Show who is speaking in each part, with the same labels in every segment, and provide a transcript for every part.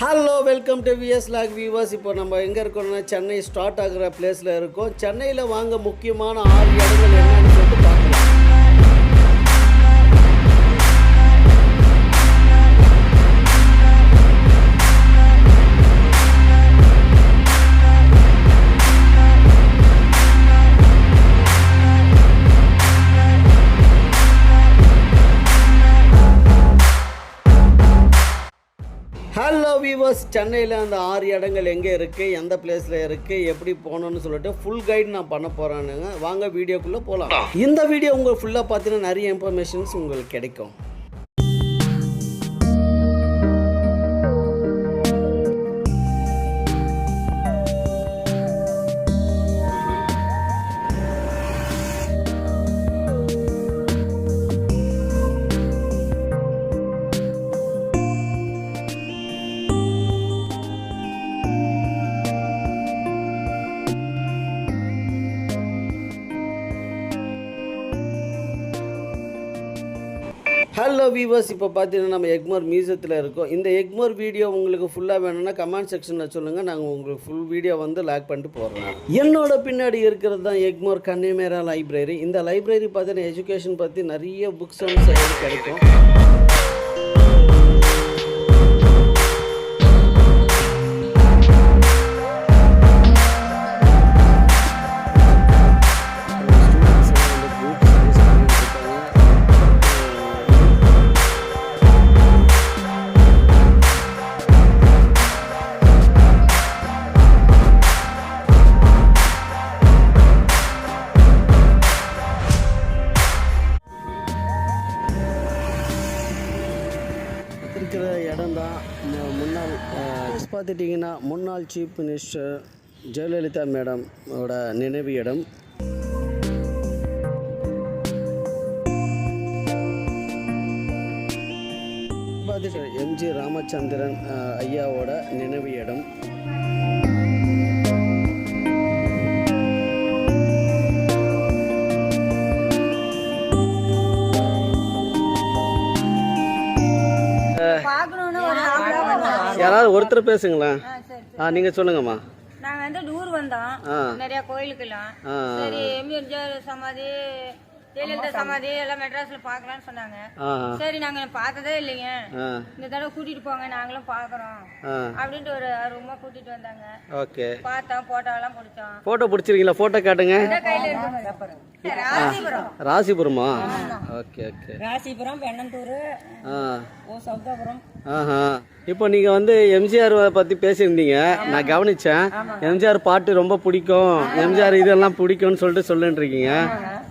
Speaker 1: Hello welcome to VS log viewers இப்போ நம்ம எங்கே இருக்கோம்னா சென்னை ஸ்டார்ட் ஆகிற பிளேஸில் இருக்கோம். சென்னையில் வாங்க முக்கியமான ஆறு இடங்கள் என்னென்னு சென்னையில் அந்த ஆறு இடங்கள் எங்கே இருக்குது எந்த பிளேஸில் இருக்குது எப்படி போகணும்னு சொல்லிட்டு ஃபுல் கைடு நான் பண்ண போகிறேனுங்க வாங்க வீடியோக்குள்ளே போகலாம் இந்த வீடியோ உங்களுக்கு ஃபுல்லாக பார்த்தீங்கன்னா நிறைய இன்ஃபர்மேஷன்ஸ் உங்களுக்கு கிடைக்கும். ஹலோ வீவர்ஸ் இப்போ பார்த்தீங்கன்னா நம்ம எக்மோர் மியூசியத்தில் இருக்கோம். இந்த எக்மோர் வீடியோ உங்களுக்கு ஃபுல்லாக வேணும்னா கமெண்ட் செக்ஷனில் சொல்லுங்கள் நாங்கள் உங்களுக்கு ஃபுல் வீடியோ வந்து லாக் பண்ணிட்டு போகிறோம் என்னோட பின்னாடி இருக்கிறது தான் எக்மோர் கன்னிமேரா லைப்ரரி இந்த லைப்ரரி பார்த்தீங்கன்னா எஜுகேஷன் பற்றி நிறைய புக்ஸ் வந்து கிடைக்கும். பார்த்துட்டிங்கன்னா முன்னாள் சீஃப் மினிஸ்டர் ஜெயலலிதா மேடம் ஓட நினைவு இடம். பார்த்துட்டு எம்ஜி ராமச்சந்திரன் ஐயாவோட நினைவு இடம். யாராவது ஒருத்தர் பேசுங்களேன்
Speaker 2: ஆ,
Speaker 1: நீங்கள் சொல்லுங்கம்மா.
Speaker 2: நாங்க வந்து டூர் வந்தோம். நிறைய கோயிலுக்கெல்லாம். சரி எம்ஜிஆர் சமாதி ஜெயலலிதா சமாதி எல்லாம் மெட்ராஸ்ல பார்க்கலாம்னு சொன்னாங்க. சரி நாங்க பார்த்ததே இல்லைங்க. இந்த தடவை கூட்டிட்டு போங்க நாங்களும் பார்க்கறோம்.
Speaker 1: ஆ.
Speaker 2: அப்படின்ட்டு ஒரு ஆர்வமா கூட்டிட்டு வந்தாங்க.
Speaker 1: ஓகே.
Speaker 2: பார்த்தோம் போட்டோ எல்லாம் பிடிச்சோம்
Speaker 1: ஃபோட்டோ பிடிச்சிருக்கீங்களா? ஃபோட்டோ காட்டுங்க.
Speaker 2: இந்த கையில இருக்கு. ராசிபுரம்.
Speaker 1: ராசிபுரமா? Okay okay.
Speaker 2: ராசிபுரம் வெண்ணந்தூர்
Speaker 1: ஆ.
Speaker 2: ஓ சௌதாபுரம்.
Speaker 1: ஆஹா இப்போ நீங்கள் வந்து எம்ஜிஆர் பற்றி பேசியிருந்தீங்க. நான் கவனித்தேன் எம்ஜிஆர் பாட்டு ரொம்ப பிடிக்கும். எம்ஜிஆர் இதெல்லாம் பிடிக்கும்னு சொல்லிட்டு இருக்கீங்க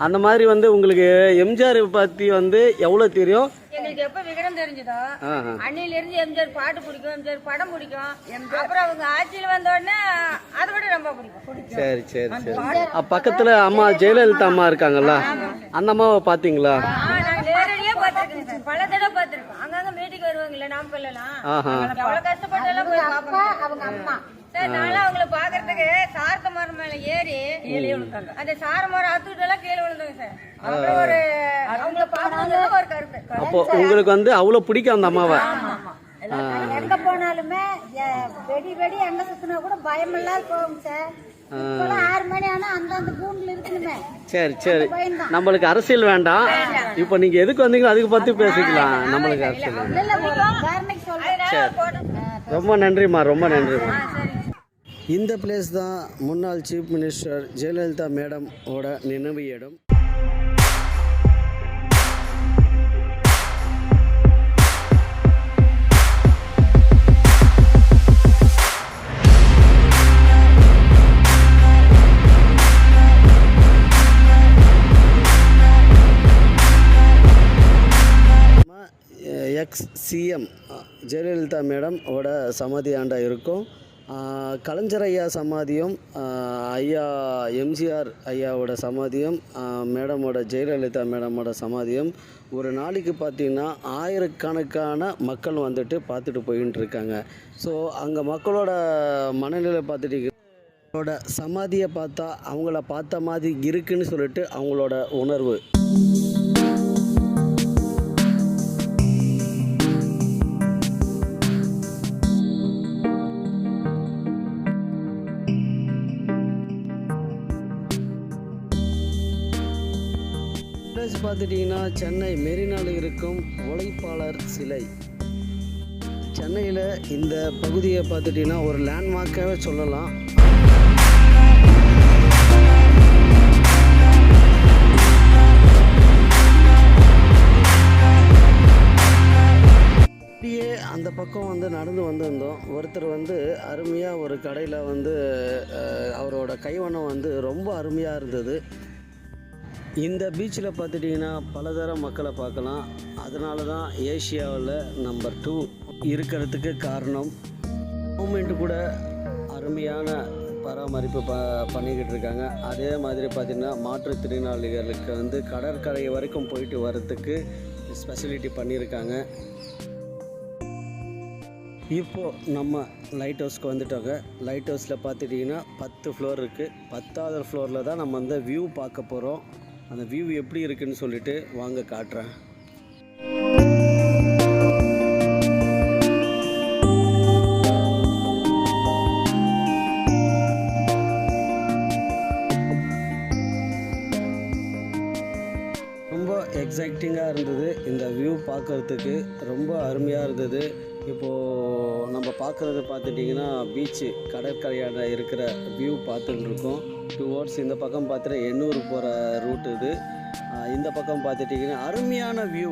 Speaker 1: அந்த மாதிரி வந்து உங்களுக்கு எம்ஜிஆர் பற்றி வந்து எவ்வளோ தெரியும்?
Speaker 2: எங்களுக்கு எப்ப விகடம் தெரிஞ்சதோ அன்னையில இருந்து எம்ஜிஆர் பாட்டு பிடிக்கும் எம்ஜிஆர் படம் பிடிக்கும். அப்புறம் அவங்க ஆட்சியில் வந்த உடனே அதை விட ரொம்ப பிடிக்கும்.
Speaker 1: சரி சரி சரி. பக்கத்துல அம்மா ஜெயலலிதா அம்மா இருக்காங்கல்ல? அந்த அம்மாவை
Speaker 2: சார். பல தடவை பார்த்திருக்கோம். அங்கங்க மீட்டிங் வருவாங்கல்ல, நாமக்கல்ல எல்லாம். எவ்வளவு கஷ்டப்பட்டு எல்லாம் போய் பார்ப்போம். சார், நான்லாம் அவங்கள சாரத்த மரம் மேல ஏறி அந்த சார மரம் அத்துக்கிட்டு எல்லாம் கீழே விழுந்தோங்க சார். அப்புறம் ஒரு அவங்கள பார்க்கணும்னு ஒரு கருத்து.
Speaker 1: அப்போ உங்களுக்கு வந்து அவ்வளோ பிடிக்கும் அந்த அம்மாவை?
Speaker 3: எங்க போனாலுமே வெடி வெடி எங்க சுத்தினா கூட பயம் இல்லாத போகும் சார்.
Speaker 1: சரி சரி. நம்மளுக்கு அரசியல் வேண்டாம். இப்போ நீங்க எதுக்கு வந்தீங்களோ அதுக்கு பத்தி பேசிக்கலாம். நம்மளுக்கு அரசியல் வேண்டாம். ரொம்ப நன்றிம்மா ரொம்ப நன்றிம்மா. இந்த பிளேஸ் தான் முன்னாள் சீஃப் மினிஸ்டர் ஜெயலலிதா மேடம் ஓட நினைவு இடம். எக்ஸ் சிஎம் ஜெயலலிதா மேடம் ஓட சமாதியாண்டா இருக்கும். கலைஞர் ஐயா சமாதியும் ஐயா எம்ஜிஆர் ஐயாவோட சமாதியும் மேடமோட ஜெயலலிதா மேடமோட சமாதியும் ஒரு நாளைக்கு பார்த்தீங்கன்னா ஆயிரக்கணக்கான மக்கள் வந்துட்டு பார்த்துட்டு போயின்னு இருக்காங்க ஸோ அங்கே மக்களோட மனநிலை பார்த்துட்டு அவங்களோட சமாதியை பார்த்தா அவங்கள பார்த்த மாதிரி இருக்குன்னு சொல்லிட்டு அவங்களோட உணர்வு. அட்ரஸ் பார்த்துட்டிங்கன்னா சென்னை மெரினாவில் இருக்கும் உழைப்பாளர் சிலை. சென்னையில் இந்த பகுதியை பார்த்துட்டிங்கன்னா ஒரு லேண்ட்மார்க்காகவே சொல்லலாம். அப்படியே அந்த பக்கம் வந்து நடந்து வந்திருந்தோம். ஒருத்தர் வந்து அருமையாக ஒரு கடையில் வந்து அவரோட கைவண்ணம் வந்து ரொம்ப அருமையாக இருந்தது. இந்த பீச்சில் பார்த்துட்டிங்கன்னா பலதர மக்களை பார்க்கலாம். அதனால தான் ஏஷியாவில் நம்பர் டூ இருக்கிறதுக்கு காரணம். கவர்மெண்ட் கூட அருமையான பராமரிப்பு ப பண்ணிக்கிட்டு இருக்காங்க. அதே மாதிரி பார்த்திங்கன்னா மாற்றுத்திறனாளிகளுக்கு வந்து கடற்கரை வரைக்கும் போயிட்டு வர்றதுக்கு ஸ்பெசிலிட்டி பண்ணியிருக்காங்க. இப்போது நம்ம லைட் ஹவுஸ்க்கு வந்துட்டோங்க. லைட் ஹவுஸில் பார்த்துட்டிங்கன்னா பத்து ஃப்ளோர் இருக்குது பத்தாவது ஃப்ளோரில் தான் நம்ம வந்து வியூ பார்க்க போகிறோம் அந்த வியூ எப்படி இருக்குன்னு சொல்லிட்டு வாங்க காட்டுறேன். ரொம்ப எக்ஸைட்டிங்காக இருந்தது இந்த வியூ பார்க்குறதுக்கு. ரொம்ப அருமையாக இருந்தது. இப்போது நம்ம பார்க்குறது பார்த்துட்டிங்கன்னா பீச்சு கடற்கரையான இருக்கிற வியூ பார்த்துட்டு இருக்கோம் டுவோர்ட்ஸ் இந்த பக்கம் பார்த்துட்டு எண்ணூர் போகிற ரூட் இது. இந்த பக்கம் பார்த்துட்டிங்கன்னா அருமையான வியூ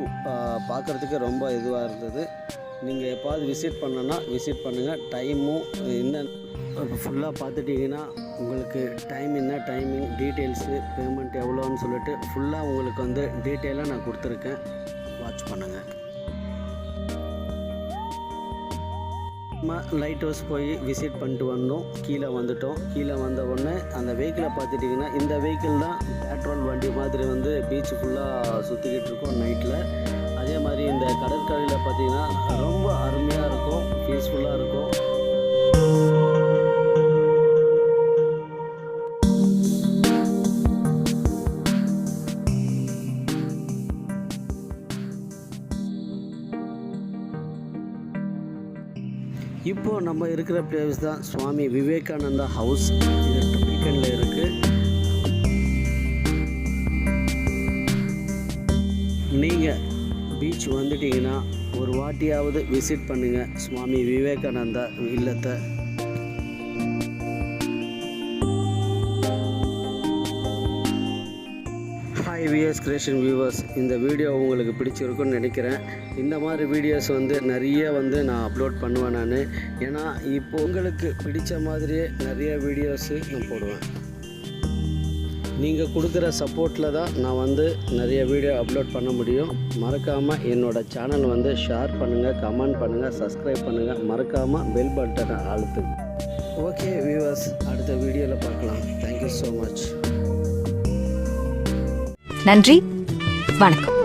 Speaker 1: பார்க்குறதுக்கு ரொம்ப இதுவாக இருந்தது. நீங்கள் எப்பாவது விசிட் பண்ணனா விசிட் பண்ணுங்கள் டைமும் என்ன ஃபுல்லாக பார்த்துட்டிங்கன்னா உங்களுக்கு டைம் என்ன டைமிங் டீட்டெயில்ஸு பேமெண்ட் எவ்வளோன்னு சொல்லிட்டு ஃபுல்லாக உங்களுக்கு வந்து டீட்டெயிலாக நான் கொடுத்துருக்கேன். வாட்ச் பண்ணுங்கள் நம்ம லைட் ஹவுஸ் போய் விசிட் பண்ணிட்டு வந்தோம். கீழே வந்துட்டோம். கீழே வந்த உடனே அந்த வெஹிக்கிளை பார்த்துட்டிங்கன்னா இந்த வெஹிக்கிள் தான் பெட்ரோல் வண்டி மாதிரி வந்து பீச் ஃபுல்லாக சுற்றிக்கிட்டு இருக்கோம் நைட்டில் அதே மாதிரி இந்த கடற்கரையில் பார்த்தீங்கன்னா ரொம்ப அருமையாக இருக்கும். பீஸ்ஃபுல்லாக இருக்கும். இப்போது நம்ம இருக்கிற பிளேஸ் தான் சுவாமி விவேகானந்தா ஹவுஸ் இது இருக்குது நீங்கள் பீச் வந்துட்டீங்கன்னா ஒரு வாட்டியாவது விசிட் பண்ணுங்கள் சுவாமி விவேகானந்தா இல்லத்தை ஹாய் விஎஸ் கிரியேஷன் வியூவர்ஸ் இந்த வீடியோ உங்களுக்கு பிடிச்சிருக்குன்னு நினைக்கிறேன். இந்த மாதிரி வீடியோஸ் வந்து நிறைய வந்து நான் அப்லோட் பண்ணுவேன் நான். ஏன்னா இப்போ உங்களுக்கு பிடிச்ச மாதிரியே நிறைய வீடியோஸு நான் போடுவேன். நீங்கள் கொடுக்குற சப்போர்ட்டில் தான் நான் வந்து நிறைய வீடியோ அப்லோட் பண்ண முடியும். மறக்காமல் என்னோடய சேனல் வந்து ஷேர் பண்ணுங்கள் கமெண்ட் பண்ணுங்கள் சப்ஸ்கிரைப் பண்ணுங்கள் மறக்காமல் பெல் பட்டனை அழுத்து ஓகே வியூவர்ஸ் அடுத்த வீடியோவில் பார்க்கலாம். தேங்க்யூ ஸோ மச்
Speaker 4: நன்றி. வணக்கம்.